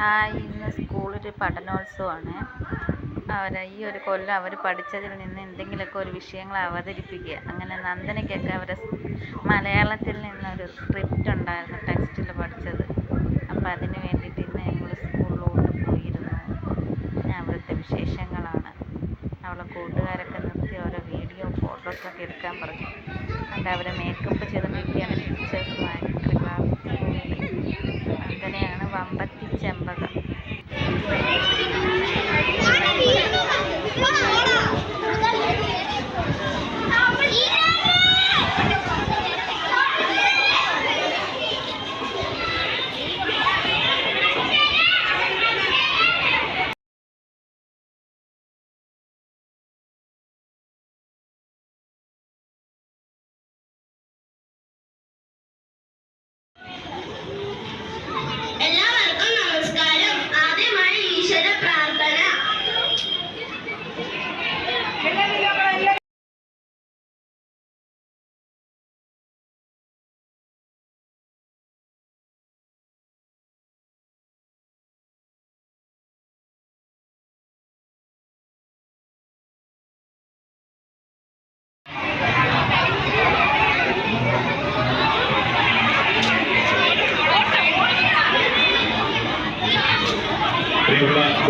Hi ഇന്ന് സ്കൂളിൽ പഠനോത്സവമാണ്. അവർ ഈ ഒരു കൊല്ലം അവർ പഠിച്ചതിൽ നിന്ന് എന്തെങ്കിലുമൊക്കെ ഒരു വിഷയങ്ങൾ അവതരിപ്പിക്കുക. അങ്ങനെ നന്ദനയ്ക്കൊക്കെ അവരെ മലയാളത്തിൽ നിന്നൊരു സ്ക്രിപ്റ്റ് ഉണ്ടായിരുന്നു ടെക്സ്റ്റിൽ പഠിച്ചത്. അപ്പോൾ അതിന് വേണ്ടിയിട്ട് ഇന്ന് ഞങ്ങൾ സ്കൂളിലോട്ട് പോയിരുന്നു. അവിടുത്തെ വിശേഷങ്ങളാണ്. അവളെ കൂട്ടുകാരൊക്കെ നിർത്തി ഓരോ വീഡിയോ ഫോട്ടോസൊക്കെ എടുക്കാൻ പറഞ്ഞു. എന്നിട്ട് അവരെ മേക്കപ്പ് ചെയ്ത് ചെയ്തുകൊണ്ടിരിക്കുകയാണ് ടീച്ചേഴ്സ് ക്ലാസ്സിൽ നന്ദനയാണ് വമ്പത്തി ചെമ്പകം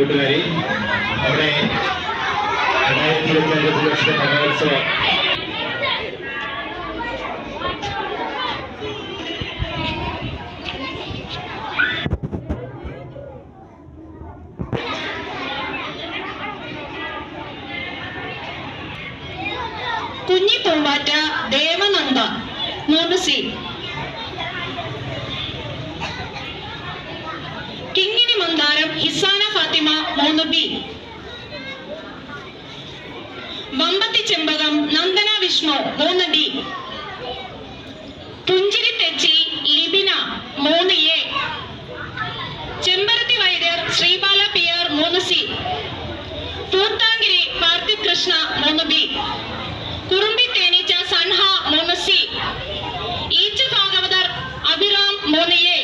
കൂട്ടുകാരെ. അവിടെ രണ്ടായിരത്തി ഇരുപത്തിരണ്ട് വർഷത്തെ കലോത്സവം. കുഞ്ഞിപ്പൂമ്പാറ്റ ദേവനന്ദ. മൂന്ന് സി. കിങ്ങിണി മന്ദാരം ഹിസാന ഫാത്തിമ മൂന്ന് ബി വമ്പത്തി ചെമ്പകം നന്ദന വിഷ്ണു മൂന്ന് ഡി പുഞ്ചിരി തെച്ചി ലിബിന മൂന്ന് A Chembarathi Vaidyar Sreebala P R മൂന്ന് സി പൂത്താങ്കിരി പാർത്ഥിവ് കൃഷ്ണ മൂന്ന് ബി കുറുമ്പി തേനീച്ച സൻഹ മൂന്ന് സി ഈച്ച ഭാഗവതർ അഭിറാം മൂന്ന് എ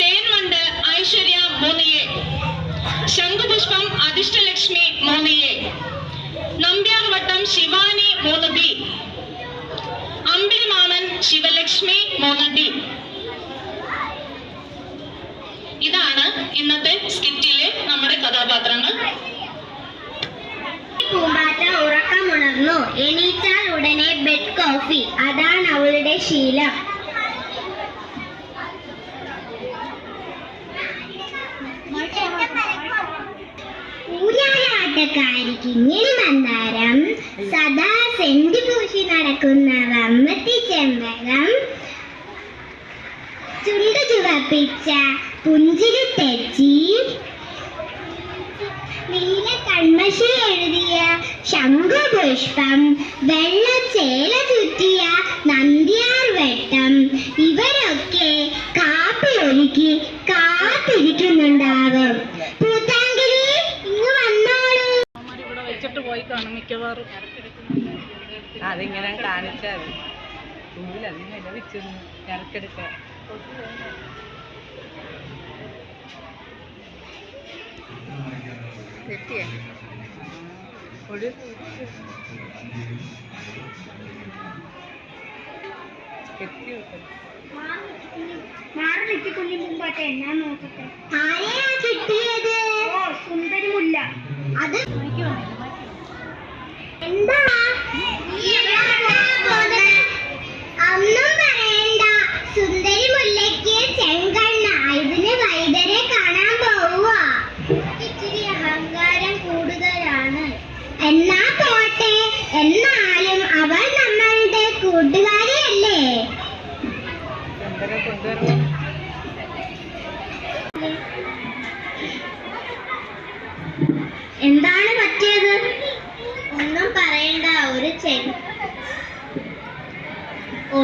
തേൻമണ്ട് ഐശ്വര്യ മൂന്ന് എ ശംഖുപുഷ്പം അധിഷ്ഠലക്ഷ്മി മൂന്ന് എ നമ്പ്യാർവട്ടം ശിവാനി മൂന്ന് ബി അമ്പിരിമാമൻ ശിവലക്ഷ്മി മൂന്ന് ഡി ഇതാണ് ഇന്നത്തെ സ്കിറ്റിലെ നമ്മുടെ കഥാപാത്രങ്ങൾ. ഉറക്കമുണർന്നു. എണീറ്റാൽ ഉടനെ ബെഡ് കോഫി അതാണ് അവളുടെ ശീലം. ഇങ്ങനെ മന്ദാരം സദാ സെന്തി പൂശി നടക്കുന്ന വമ്മത്തി ചെമ്പകം ചുണ്ടു ചുവപ്പിച്ച പുഞ്ചിരി തെച്ചി നീല കൺമഷി എഴുതിയ ശംഖുപുഷ്പം ചേല ചുറ്റിയ നന്ദിയാർ വെട്ടം ഇവരൊക്കെ കാപ്പി ഒരുക്കി കാത്തിരിക്കുന്നുണ്ടാകും കാണും മിക്കവാറും. അതിങ്ങനെ കാണിച്ചാൽ മതി. അതിങ്ങനെ വെച്ചിരുന്നു ഇറക്കെടുക്കാൻ തെറ്റിയേ? ഒരു എത്തി ആരെയാ കിട്ടിയത്? സുന്ദരിമുല്ല. അത് എന്താ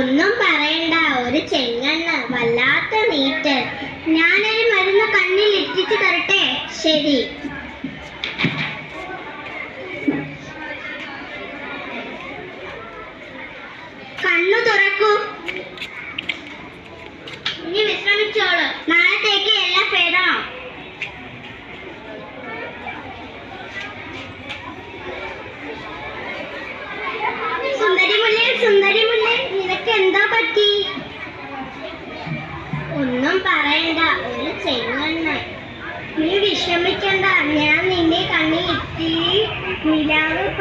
ഒന്നും പറയണ്ട. ഒരു ചെങ്ങണ്ണ് വല്ലാത്ത നീറ്റ്. ഞാനൊരു മരുന്ന് കണ്ണിൽ ഇട്ടിട്ട് തരട്ടെ? ശരി. ചെങ്ങണ്ണൻ നീ വിഷമിക്കണ്ട. ഞാൻ നിന്നെ കണ്ണിൽ ഇത്തിരി നിലാവ് പ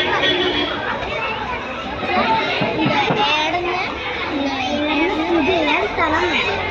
大美女。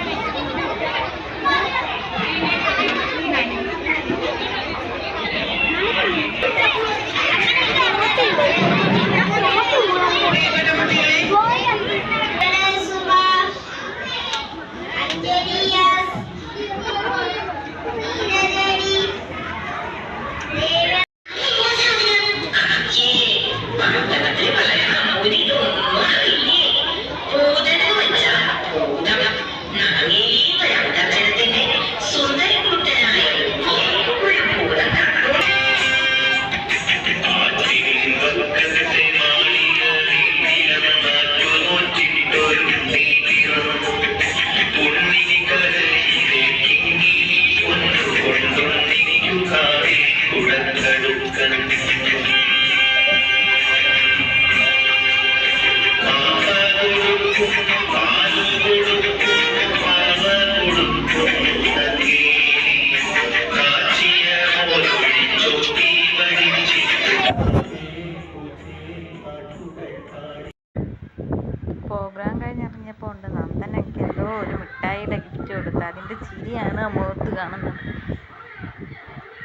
ആ മുഖത്ത് കാണുന്നത്.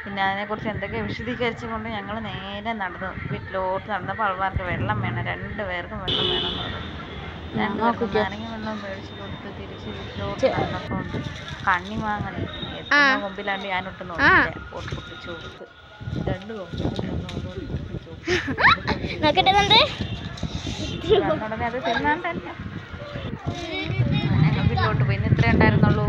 പിന്നെ അതിനെക്കുറിച്ച് എന്തൊക്കെ വിശദീകരിച്ചുകൊണ്ട് ഞങ്ങൾ നേരെ നടന്നു. വീട്ടിലോട്ട് നടന്നപ്പോൾ ആൾക്കാർക്ക് വെള്ളം വേണം. രണ്ട് പേർക്കും വെള്ളം വേണം ഞങ്ങൾക്ക് നാരങ്ങ വെള്ളം മേടിച്ച് കൊടുത്ത് തിരിച്ച് വീട്ടിലോട്ട് നടന്നപ്പോൾ ഉണ്ട് കണ്ണിമാങ്ങ കിട്ടിയത് ആ. ഒന്ന് മുമ്പിലാണ്ട് ഞാനൊട്ട് നോക്കില്ല പൊട്ട് പൊട്ടിച്ചു കൊടുത്ത്. രണ്ട് പൊട്ടിച്ചു നോക്കട്ടെ നന്ദേ ഉടനെ അത് തിന്നാൻ തന്നെ. വീട്ടിലോട്ട് പോയി. ഇത്രേ ഉണ്ടായിരുന്നുള്ളൂ.